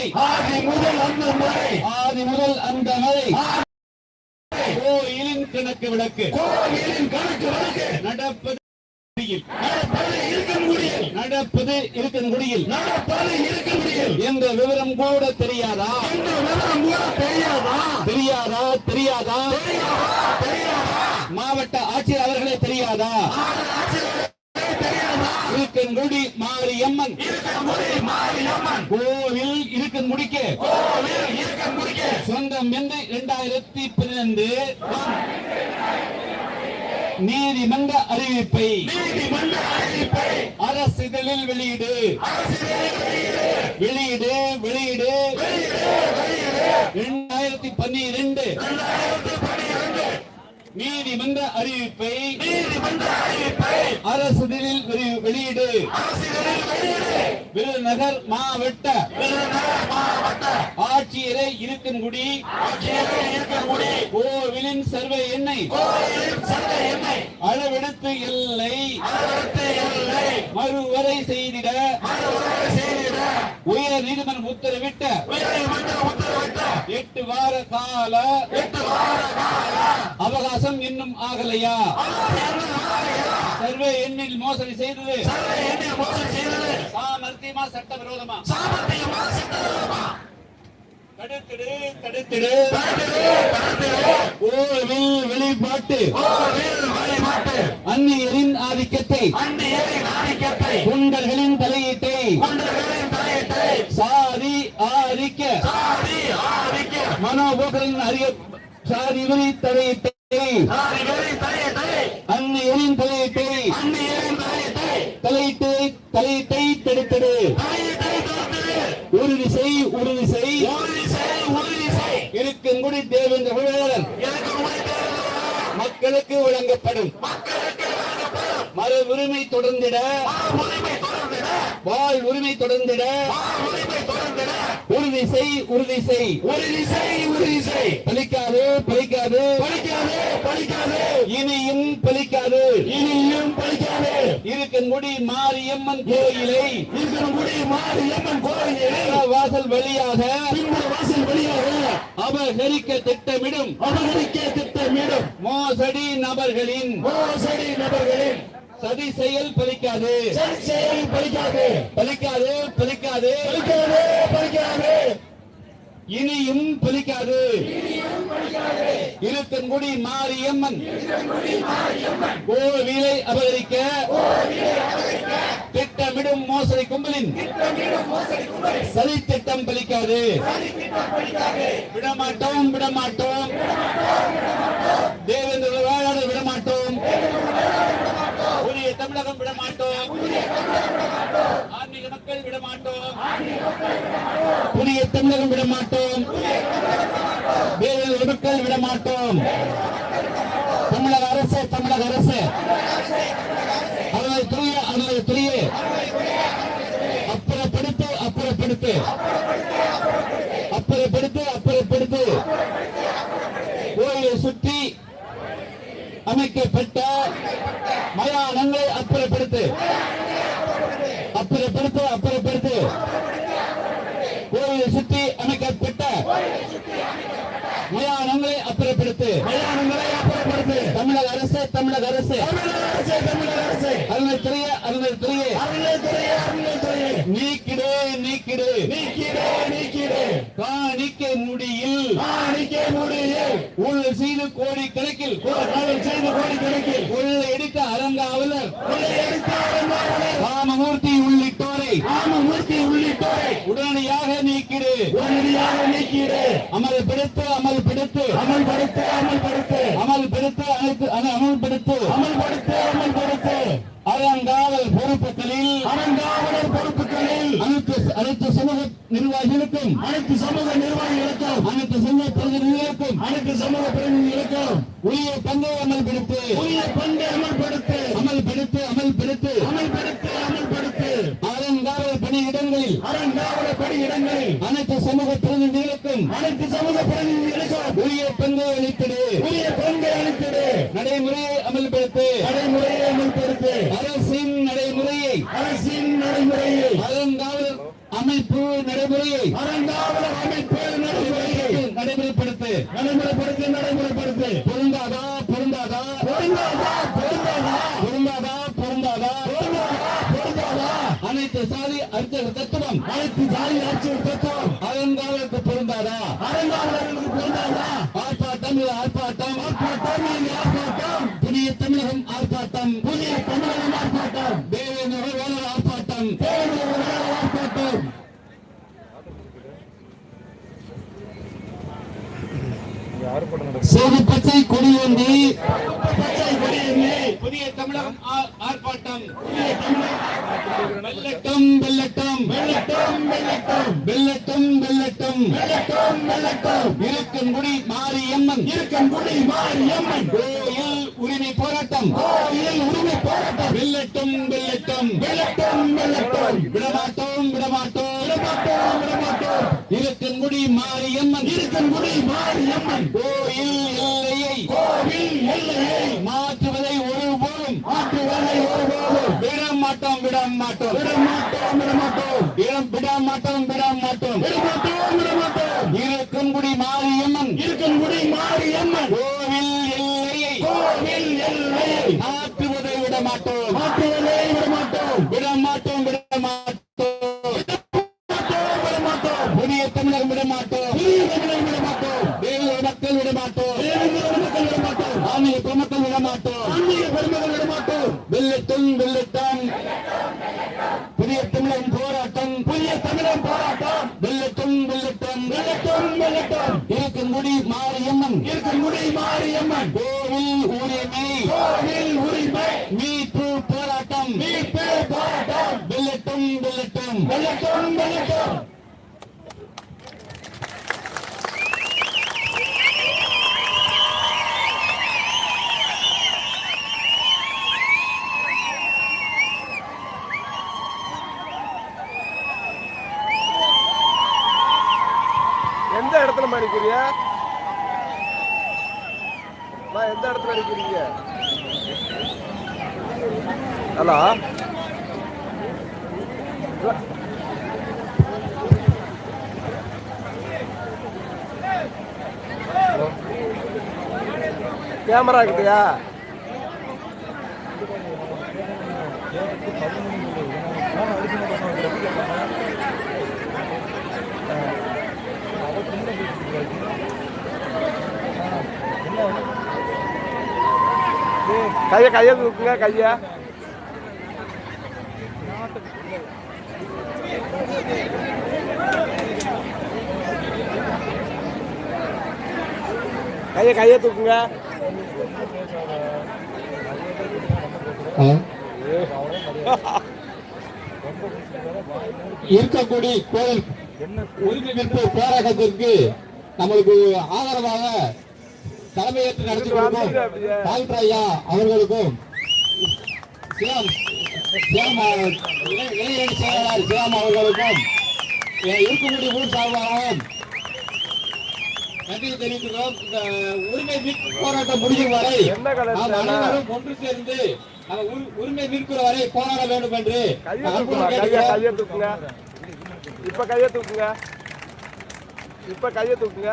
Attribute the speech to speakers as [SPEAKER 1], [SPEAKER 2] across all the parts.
[SPEAKER 1] திட்டத்தை
[SPEAKER 2] ஆதி முதல் அந்த முறை
[SPEAKER 1] ஆதி முதல் அந்த வரை கோயிலின் கணக்கு விளக்கு
[SPEAKER 2] கோயிலின் கணக்கு வழக்கு
[SPEAKER 1] நடப்பது.
[SPEAKER 2] நடப்பது இருக்க முடியும்.
[SPEAKER 1] நடப்பது
[SPEAKER 2] இருக்க முடியும்.
[SPEAKER 1] என்ற விவரம் கூட தெரியாதா?
[SPEAKER 2] விவரம் கூட தெரியாதா?
[SPEAKER 1] தெரியாதா? தெரியாதா?
[SPEAKER 2] தெரியாதா?
[SPEAKER 1] மாவட்ட ஆட்சியர் அவர்களே தெரியாதா? இருக்கன்குடி மாரியம்மன். கோவில்
[SPEAKER 2] இருக்க முடிக்க.
[SPEAKER 1] சொந்தம் என்று இரண்டாயிரத்தி பன்னிரண்டு. நீதிமன்ற அறிவிப்பை.
[SPEAKER 2] நீதிமன்ற அறிவிப்பை.
[SPEAKER 1] அரசிதழில் வெளியீடு. வெளியீடு. வெளியீடு இரண்டாயிரத்தி பன்னிரண்டு. நீதிமன்ற அறிவிப்பை அரசிதழில் வெளி- வெளியீடு. விருதுநகர் மாவட்ட ஆட்சியரை இருக்கன்குடி கோவிலின் சர்வே
[SPEAKER 2] எண்ணெய்
[SPEAKER 1] அளவெடுத்து எல்லை. மறுவரை செய்திட. உயர் நீதிமன்றம் உத்தரவிட்ட எட்டு வார கால அவகாசம் இன்னும் ஆகலையா? சர்வே எண்ணில் மோசடி செய்தது. சாமர்த்தியமா தடுத்திடு தடுத்திடு
[SPEAKER 2] தடுத்திடு.
[SPEAKER 1] கோவில் வெளிப்பாட்டு. அந்நியரின் ஆதிக்கத்தை.
[SPEAKER 2] அந்நியரின் ஆதிக்கத்தை.
[SPEAKER 1] சாதி ஆதிக்க
[SPEAKER 2] சாதி ஆதிக்க
[SPEAKER 1] மனோபோக்களின் அறிய சாதி வரி தலையீட்டை
[SPEAKER 2] சாதிகளின் தலையீட்டை
[SPEAKER 1] அந்நியரின் தலையீட்டை
[SPEAKER 2] அந்நியரின் தலையீட்டை
[SPEAKER 1] தலையிட்டு தலையீட்டை தடுத்திடு. உறுதி செய் உறுதி செய்
[SPEAKER 2] உறுதி செய், உறுதி செய்.
[SPEAKER 1] இருக்குங்குடி தேவேந்திர
[SPEAKER 2] உழைத்தவர்களே,
[SPEAKER 1] மக்களுக்கு வழங்கப்படும். மறு உரிமை தொடர்ந்திட. வாழ் உரிமை தொடர்ந்திட. உறுதி செய் உறுதி செய்.
[SPEAKER 2] உறுதி செய் உறுதி செய்.
[SPEAKER 1] பலிக்காது பலிக்காது.
[SPEAKER 2] பலிக்காது பலிக்காது.
[SPEAKER 1] இனியும் பலிக்காது.
[SPEAKER 2] இனியும் பலிக்காது.
[SPEAKER 1] இருக்கன்குடி மாரியம்மன் கோயிலை.
[SPEAKER 2] இருக்கணும்படி மாரியம்மன் கோயிலே.
[SPEAKER 1] வாசல் வழியாக.
[SPEAKER 2] வாசல் வழியாக.
[SPEAKER 1] அபகரிக்க திட்டமிடும்.
[SPEAKER 2] அபகரிக்க திட்டமிடும்.
[SPEAKER 1] மோசடி நபர்களின்.
[SPEAKER 2] மோசடி நபர்களின்.
[SPEAKER 1] சதி செயல் பலிக்காது.
[SPEAKER 2] சரி செயல் பலிக்காது.
[SPEAKER 1] பலிக்காது பலிக்காது.
[SPEAKER 2] பலிக்காது பலிக்காது.
[SPEAKER 1] இனியும் பலிக்காது. இருக்கன்குடி மாரியம்மன். கோவிலை அபகரிக்க. திட்டமிடும் மோசடி கும்பலின். சதி திட்டம் பலிக்காது. விடமாட்டோம் விடமாட்டோம். தேவேந்திர வேளாளர் விடமாட்டோம் புதிய தமிழகம் விடமாட்டோம். ஆன்மீக மக்கள் விடமாட்டோம். புதிய தமிழகம் விடமாட்டோம். வேறு மக்கள் விடமாட்டோம். தமிழக அரசு தமிழக அரசு. அதனை துறைய அதனை துறைய அப்புறப்படுத்து அப்புறப்படுத்து. அப்புறப்படுத்து அப்புறப்படுத்து கோயிலை சுற்றி அமைக்கப்பட்ட மயானங்களை அப்புறப்படுத்து. அப்புறப்படுத்து அப்புறப்படுத்து. கோயிலை சுற்றி அமைக்கப்பட்ட மயானங்களை அப்புறப்படுத்து.
[SPEAKER 2] மயானங்களை அப்புறப்படுத்து.
[SPEAKER 1] தமிழக அரசு தமிழக அரசு.
[SPEAKER 2] தமிழக அரசு தமிழக அரசு.
[SPEAKER 1] அருணைத்துறைய அருணைத்துறைய
[SPEAKER 2] அருளைத்துறையே அருளைத்துறையே
[SPEAKER 1] நீக்கிடு நீக்கிடு.
[SPEAKER 2] நீக்கிடு நீக்கிடு.
[SPEAKER 1] காணிக்க முடியில்.
[SPEAKER 2] காணிக்க முடியும்
[SPEAKER 1] ஊழல் செய்து கோடி கணக்கில்
[SPEAKER 2] நாங்கள் செய்த கோடி கணக்கில்
[SPEAKER 1] கொள்ளை எடுக்க அறங்காவலர்
[SPEAKER 2] கொள்ளையடித்தாலும்
[SPEAKER 1] ராமமூர்த்தி உள்ளிட்டோரை.
[SPEAKER 2] ராமமூர்த்தி உள்ளிட்டோரை.
[SPEAKER 1] உடனடியாக நீக்கிடு.
[SPEAKER 2] உடனடியாக நீக்கிடு.
[SPEAKER 1] அமல்படுத்து அமல்படுத்து.
[SPEAKER 2] அமல்படுத்து அமல்படுத்து.
[SPEAKER 1] அமல்படுத்து அனைத்து அன- அமல்படுத்து.
[SPEAKER 2] அமல்படுத்து அமல்படுத்து.
[SPEAKER 1] அறங்காவல் பொறுப்புகளில்
[SPEAKER 2] அறங்காவலர் பொறுப்புகளில்
[SPEAKER 1] அனைத்து சமூக நிர்வாகிகளுக்கும்
[SPEAKER 2] அனைத்து சமூக நிர்வாகிகளுக்கும்
[SPEAKER 1] அனைத்து சமூக பிரதிநிதிகளுக்கும்
[SPEAKER 2] அனைத்து சமூக பிரதிநிதிகளுக்கும்
[SPEAKER 1] உரிய பங்கை அமல்படுத்து
[SPEAKER 2] உரிய பங்கை அமல்படுத்து
[SPEAKER 1] அமல்படுத்து அமல்படுத்து.
[SPEAKER 2] அமல்படுத்து அமல்படுத்து.
[SPEAKER 1] அறங்காவல் பணியிடங்களில்
[SPEAKER 2] அறங்காவலர் பணியிடங்களில்
[SPEAKER 1] அனைத்து சமூக பிரதிநிதிகளுக்கும்
[SPEAKER 2] அனைத்து சமூக பிரதிநிதிகளுக்கும்
[SPEAKER 1] உரிய பங்கை அளித்திடு.
[SPEAKER 2] உரிய பங்கை அளித்திடு.
[SPEAKER 1] நடைமுறையை அமல்படுத்து.
[SPEAKER 2] நடைமுறையை அமல்படுத்து.
[SPEAKER 1] அரசின் நடைமுறையை
[SPEAKER 2] அரசின்
[SPEAKER 1] அமைப்பு நடைமுறை.
[SPEAKER 2] நடைமுறைப்படுத்து. நடைமுறைப்படுத்து நடைமுறைப்படுத்து.
[SPEAKER 1] பொருந்தாதா பொருந்தாதா.
[SPEAKER 2] பொருந்தாதா பொருந்தாதா.
[SPEAKER 1] பொருந்தாதா பொருந்தாதா.
[SPEAKER 2] பொருந்தாதா
[SPEAKER 1] அனைத்து சாதி அர்ச்சக தத்துவம்.
[SPEAKER 2] அனைத்து சாதி அர்ச்சக தத்துவம்.
[SPEAKER 1] அறந்தாவளுக்கு பொருந்தாதா.
[SPEAKER 2] அறந்தாவளுக்கு பொருந்தாதா.
[SPEAKER 1] ஆர்ப்பாட்டம் இது ஆர்ப்பாட்டம்.
[SPEAKER 2] ஆர்ப்பாட்டம் ஆர்ப்பாட்டம்.
[SPEAKER 1] புதிய தமிழகம் ஆர்ப்பாட்டம்.
[SPEAKER 2] புதிய தமிழகம் ஆர்ப்பாட்டம்.
[SPEAKER 1] பச்சை கொடியேந்தி. புதிய தமிழகம் ஆர்ப்பாட்டம். வெள்ளட்டம் வெள்ளட்டம்.
[SPEAKER 2] வெள்ளட்டம் வெள்ளட்டம்.
[SPEAKER 1] வெள்ளட்டம் வெள்ளட்டம்
[SPEAKER 2] வெள்ளட்டம் வெள்ளட்டம்
[SPEAKER 1] இருக்கன்குடி மாரியம்மன்.
[SPEAKER 2] இருக்கன்குடி மாரியம்மன்
[SPEAKER 1] கோயில் உரிமை போராட்டம்.
[SPEAKER 2] கோயில் உரிமை போராட்டம்
[SPEAKER 1] வெள்ளட்டம் வெள்ளட்டம்.
[SPEAKER 2] வெள்ளட்டம் வெள்ளட்டம்
[SPEAKER 1] விடமாட்டோம் விடமாட்டோம்
[SPEAKER 2] விடமாட்டோம்.
[SPEAKER 1] இருக்கன்குடி மாரியம்மன்
[SPEAKER 2] இருக்கன்குடி மாரியம்மன்
[SPEAKER 1] கோயில் எல்லையை
[SPEAKER 2] கோவில் எல்லையை
[SPEAKER 1] மாற்றுவதை ஒருபோதும்
[SPEAKER 2] ஆற்று வேலை ஒருபோதும்
[SPEAKER 1] விட மாட்டோம் விட மாட்டோம்
[SPEAKER 2] விடமாட்டோம் விடமாட்டோம்.
[SPEAKER 1] இடம் விட மாட்டோம் விட மாட்டோம்
[SPEAKER 2] விடமாட்டோம் விடமாட்டோம்
[SPEAKER 1] இருக்கன்குடி மாரியம்மன்
[SPEAKER 2] இருக்கன்குடி மாரியம்மன்
[SPEAKER 1] கோவில் எல்லையை
[SPEAKER 2] கோவில் எல்லையை
[SPEAKER 1] மாற்றுவதை விட மாட்டோம்
[SPEAKER 2] விடமாட்டோம்.
[SPEAKER 1] விட மாட்டோம் விட மாட்டோம் வெள்ளட்டம் வெள்ளட்டம்
[SPEAKER 3] எந்த இடத்துல மடிக்கிறீங்க? நான் எந்த இடத்துல அடிக்கிறீங்க ஹலோ? கேமரா கிட்டயா கையை கையை தூக்குங்க கையை கையை கையை தூக்குங்க
[SPEAKER 1] இருக்கக்கூடிய கோயில் உரிமை போராட்டத்திற்கு நம்மளுக்கு ஆதரவாக தலைமையேற்று நடத்தி கொடுக்கும் டாக்டர் அவர்களுக்கும் சியாம் சியாம் அஹ், இளைஞரணி செயலாளர் சியாம் அவர்களுக்கும் இருக்கக்கூடிய ஊர் சார்பாகவும் தெரிவிக்கிறோம். இந்த உரிமை மீட்பு போராட்டம் முடியும் வரை நாம்? அனைவரும் ஒன்று சேர்ந்து உரிமை மீட்கிற வரை போராட வேண்டும் என்று
[SPEAKER 3] கையை தூக்குங்க இப்ப கையை தூக்குங்க. இப்ப கையை தூக்குங்க.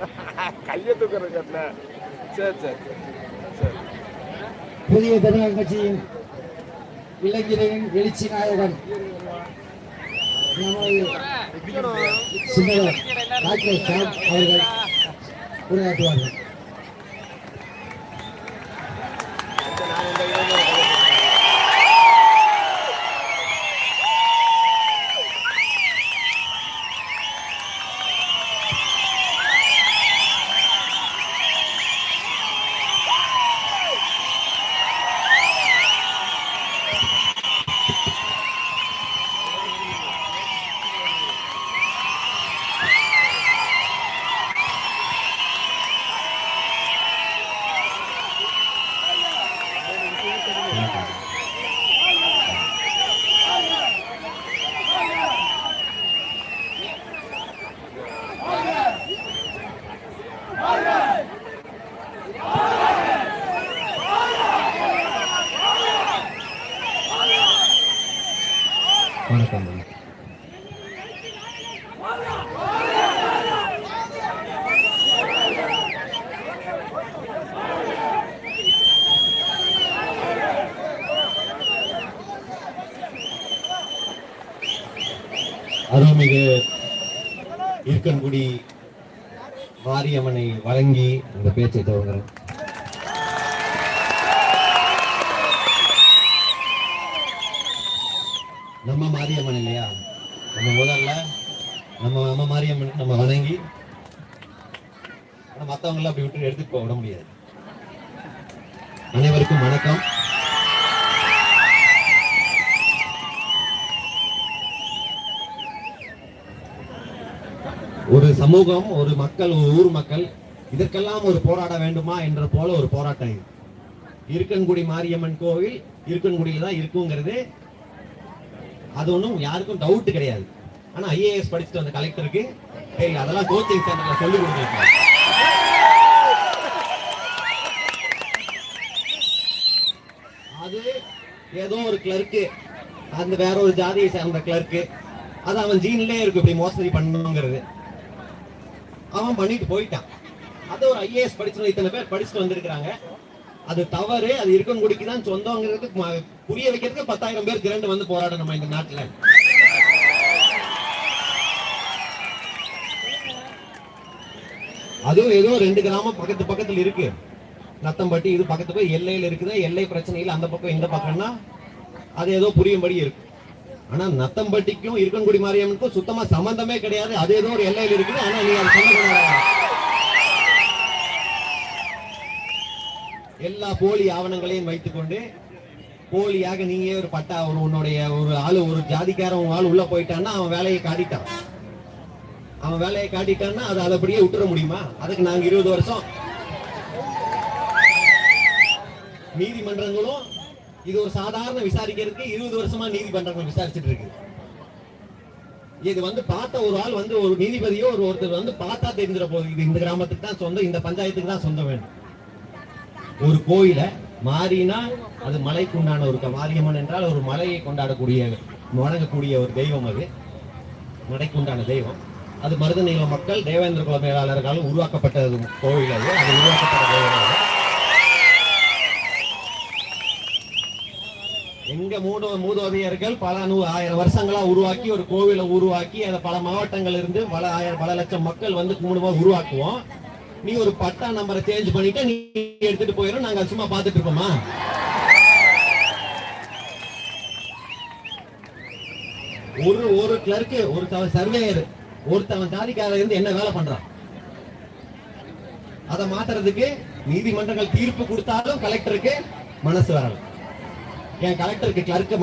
[SPEAKER 3] கையை தூக்குறது கட்டின சரி சரி சரி சரி.
[SPEAKER 4] புதிய தமிழக கட்சியின் இளைஞரின் எழுச்சி நாயகன். சிங்கர் ராகேஷ் சாம் அவர்கள் உரையாற்றுவார்கள்
[SPEAKER 5] வழங்கி பேச்சை துவங்குறேன் நம்ம மாரியம்மன் இல்லையா? நம்ம முதல்ல நம்ம நம்ம மாரியம்மன் நம்ம வணங்கி ஆனால் மற்றவங்களாம் அப்படி விட்டு எடுத்துட்டு போக விட முடியாது. அனைவருக்கும் வணக்கம். ஒரு சமூகம் ஒரு மக்கள் ஒரு ஊர் மக்கள் இதற்கெல்லாம் ஒரு போராட வேண்டுமா என்ற போல ஒரு போராட்டம் இது. இருக்கன்குடி மாரியம்மன் கோவில் இருக்கன்குடியில தான் இருக்குங்கிறது. அது ஒன்றும் யாருக்கும் டவுட் கிடையாது. ஆனா ஐஏஎஸ் படிச்சுட்டு வந்த கலெக்டருக்கு சரி அதெல்லாம் கோச்சிங் சென்டர்ல சொல்லி கொடுத்துருக்காங்க அது ஏதோ ஒரு கிளர்க்கு அந்த வேற ஒரு ஜாதியை சேர்ந்த கிளர்க்கு அது அவன் ஜீன்லயே இருக்கு இப்படி மோசடி பண்ணணுங்கிறது அவன் பண்ணிட்டு போயிட்டான். அது ஒரு ஐஏஎஸ் படிச்சு இத்தனை பேர் படிச்சுட்டு வந்திருக்கிறாங்க. அது தவறு அது இருக்கன்குடிக்கு தான் சொந்தங்கிறதுக்கு ம- புரிய வைக்கிறதுக்கு பத்தாயிரம் பேர் திரண்டு வந்து போராடணும் இந்த நாட்டுல? அதுவும் ஏதோ ரெண்டு கிராமம் பக்கத்து பக்கத்துல இருக்கு. நத்தம்பட்டி இது பக்கத்து போய் எல்லையில இருக்குது. எல்லை பிரச்சனையில் அந்த பக்கம் இந்த பக்கம்னா அது ஏதோ புரியும்படி இருக்கு. ஆனா நத்தம்பட்டிக்கும் இருக்கன்குடி மாரியம்மனுக்கும் சுத்தமா சம்பந்தமே கிடையாது. அது ஏதோ ஒரு எல்லையில் இருக்குது. ஆனா நீ அது போலி ஆவணங்களையும் வைத்துக்கொண்டு போலியாக நீயே ஒரு பட்டா ஒரு உன்னுடைய ஒரு ஆளு ஒரு ஜாதிக்காரன் உன் ஆள் உள்ள போயிட்டான்னா அவன் வேலையை காட்டிட்டான். அவன் வேலையை காட்டிட்டான்னா அதை அதை அப்படியே விட்டுற முடியுமா? அதுக்கு நாங்க இருபது வருஷம். நீதிமன்றங்களும் இது ஒரு சாதாரண விசாரிக்கிறதுக்கு இருபது வருஷமா நீதிமன்றங்கள் விசாரிச்சுட்டு இருக்கு. இது வந்து பார்த்த ஒரு ஆள் வந்து ஒரு நீதிபதியோ ஒரு ஒருத்தர் வந்து பார்த்தா தெரிஞ்சிட போகுது. இது இந்த கிராமத்துக்கு தான் சொந்தம் இந்த பஞ்சாயத்துக்கு தான் சொந்தம் வேணும். ஒரு கோயிலை மாறினா அது மலைக்கு உண்டான ஒரு மாரியம்மன் என்றால் ஒரு மலையை கொண்டாடக்கூடிய வணங்கக்கூடிய ஒரு தெய்வம் அது. மலைக்கு உண்டான தெய்வம். அது மருதநீல மக்கள் தேவேந்திர குல மேலாளர்களால் உருவாக்கப்பட்ட கோவில் அது. அது உருவாக்கப்பட்ட தெய்வம் எங்க மூட மூதோதையர்கள் பல நூ ஆயிரம் வருஷங்களா உருவாக்கி ஒரு கோவிலை உருவாக்கி அதை பல மாவட்டங்கள் இருந்து பல ஆயிரம் பல லட்சம் மக்கள் வந்து கும்பிடுவோம் உருவாக்குவோம். நீ ஒரு பட்டா நம்பரை சேஞ்ச் பண்ணிட்டு நீ எடுத்துட்டு போயிடும் நாங்க சும்மா பாத்துட்டு இருப்போமா? ஒரு ஒரு கிளர்க்கு ஒருத்தவன் சர்வேயர் ஒருத்தவன் ஜாதிக்காரர் இருந்து என்ன வேலை பண்றான்? அதை மாத்துறதுக்கு நீதிமன்றங்கள் தீர்ப்பு கொடுத்தாலும் கலெக்டருக்கு மனசு வரல. என் கலெக்டருக்கு கிளர்க்கு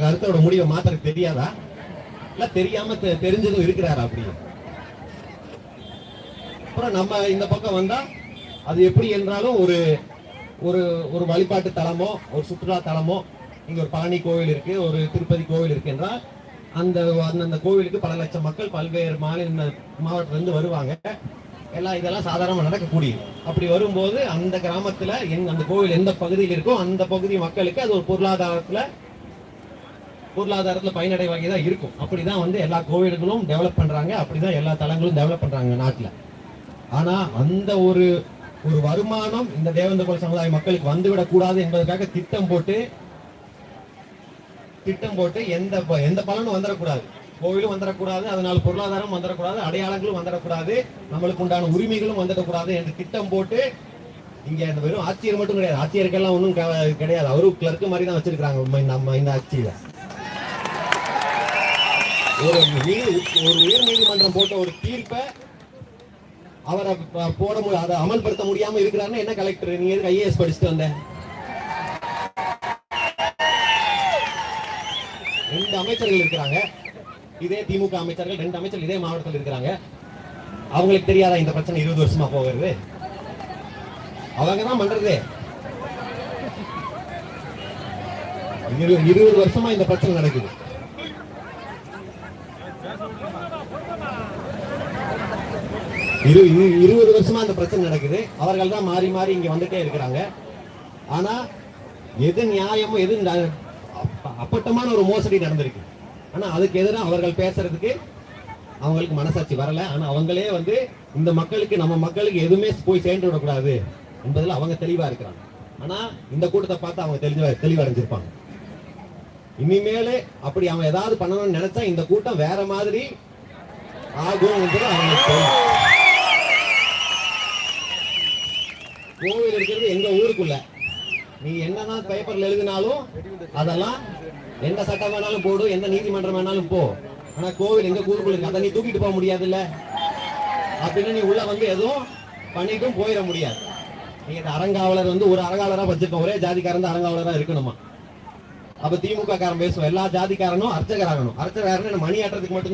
[SPEAKER 5] கருத்தோட முடிவை மாத்துறதுக்கு தெரியாதா? இல்ல தெரியாம தெ- தெரிஞ்சதும் இருக்கிறாரா அப்படின்னு அப்புறம் நம்ம இந்த பக்கம் வந்தால் அது எப்படி என்றாலும் ஒரு ஒரு ஒரு வழிபாட்டு தலமோ ஒரு சுற்றுலா தலமோ இங்கே ஒரு பழனி கோவில் இருக்குது ஒரு திருப்பதி கோவில் இருக்குன்றால் அந்த அந்தந்த கோவிலுக்கு பல லட்சம் மக்கள் பல்வேறு மாநில மாவட்டத்திலேருந்து வருவாங்க. எல்லாம் இதெல்லாம் சாதாரணமாக நடக்கக்கூடியது. அப்படி வரும்போது அந்த கிராமத்தில் எங் அந்த கோவில் எந்த பகுதியில் இருக்கோ அந்த பகுதி மக்களுக்கு அது ஒரு பொருளாதாரத்தில் பொருளாதாரத்தில் பயனடை பயனடைவாகி தான் இருக்கும். அப்படி தான் வந்து எல்லா கோவில்களும் டெவலப் பண்றாங்க. அப்படிதான் எல்லா தலங்களும் டெவலப் பண்ணுறாங்க நாட்டில். ஆனா அந்த ஒரு ஒரு வருமானம் இந்த தேவேந்திர குல சமுதாய மக்களுக்கு வந்துவிடக் கூடாது என்பதற்காக திட்டம் போட்டு திட்டம் போட்டு எந்த ப- எந்த பலனும் வந்துடக்கூடாது கோவிலும் வந்துடக்கூடாது அதனால பொருளாதாரம் வந்துடக்கூடாது அடையாளங்களும் வந்துடக்கூடாது நம்மளுக்கு உண்டான உரிமைகளும் வந்துடக்கூடாது என்று திட்டம் போட்டு இங்க இந்த வெறும் ஆட்சியர் மட்டும் கிடையாது. ஆட்சியருக்கெல்லாம் ஒன்றும் கிடையாது. அவரும் கிளர்க்கு மாதிரி தான் வச்சிருக்காங்க நம்ம- நம்ம இந்த ஆட்சியில. ஒரு நீ- ஒரு உயர் நீதிமன்றம் போட்ட ஒரு தீர்ப்பை அவரை போட முடியும் அதை அமல்படுத்த முடியாம இருக்கிறாருன்னா என்ன கலெக்டர் நீங்க எதுக்கு ஐஏஎஸ் படிச்சுட்டு வந்த? ரெண்டு அமைச்சர்கள் இருக்கிறாங்க. இதே திமுக அமைச்சர்கள் ரெண்டு அமைச்சர்கள் இதே மாவட்டத்தில் இருக்கிறாங்க. அவங்களுக்கு தெரியாதா இந்த பிரச்சனை இருபது வருஷமா போகிறது? அவங்க தான் பண்றது. இரு- இருபது வருஷமா இந்த பிரச்சனை நடக்குது. இரு இரு- இருபது வருஷமா அந்த பிரச்சனை நடக்குது. அவர்கள் தான் மாறி மாறி இங்க வந்துட்டே இருக்கிறாங்க. ஆனா எது நியாயமோ எது அப்ப- அப்பட்டமான ஒரு மோசடி நடந்திருக்கு. ஆனா அதுக்கு எதிராக அவர்கள் பேசுறதுக்கு அவங்களுக்கு மனசாட்சி வரல. ஆனா அவங்களே வந்து இந்த மக்களுக்கு நம்ம மக்களுக்கு எதுவுமே போய் சேர்ந்து விடக்கூடாது என்பதில் அவங்க தெளிவா இருக்கிறாங்க. ஆனா இந்த கூட்டத்தை பார்த்து அவங்க தெளிவா தெளிவடைஞ்சிருப்பாங்க. இனிமேலே அப்படி அவன் ஏதாவது பண்ணணும்னு நினைச்சா இந்த கூட்டம் வேற மாதிரி ஆகும்ன்றது அவங்களுக்கு கோவில் இருக்கிறது எங்க ஊருக்குள்ள. நீ என்னதான் பேப்பர்ல எழுதினாலும் அதெல்லாம் எந்த சட்டம் வேணாலும் போடு எந்த நீதிமன்றம் வேணாலும் போ. ஆனா கோவில் எங்க ஊருக்குள்ள அதை நீ தூக்கிட்டு போக முடியாதுல்ல? அப்படின்னு நீ உள்ள வந்து எதுவும் பண்ணிட்டும் போயிட முடியாது. நீ இந்த அறங்காவலர் வந்து ஒரு அறங்காவலரா வச்சிருக்க ஒரே ஜாதிக்காரன் தான் அறங்காவலரா இருக்கணுமா? அப்ப திமுக காரன் பேசுவோம் எல்லா ஜாதிக்காரனும் அர்ச்சகராகணும். அர்ச்சகராகணும். மணி ஆட்டுறதுக்கு மட்டும்தான்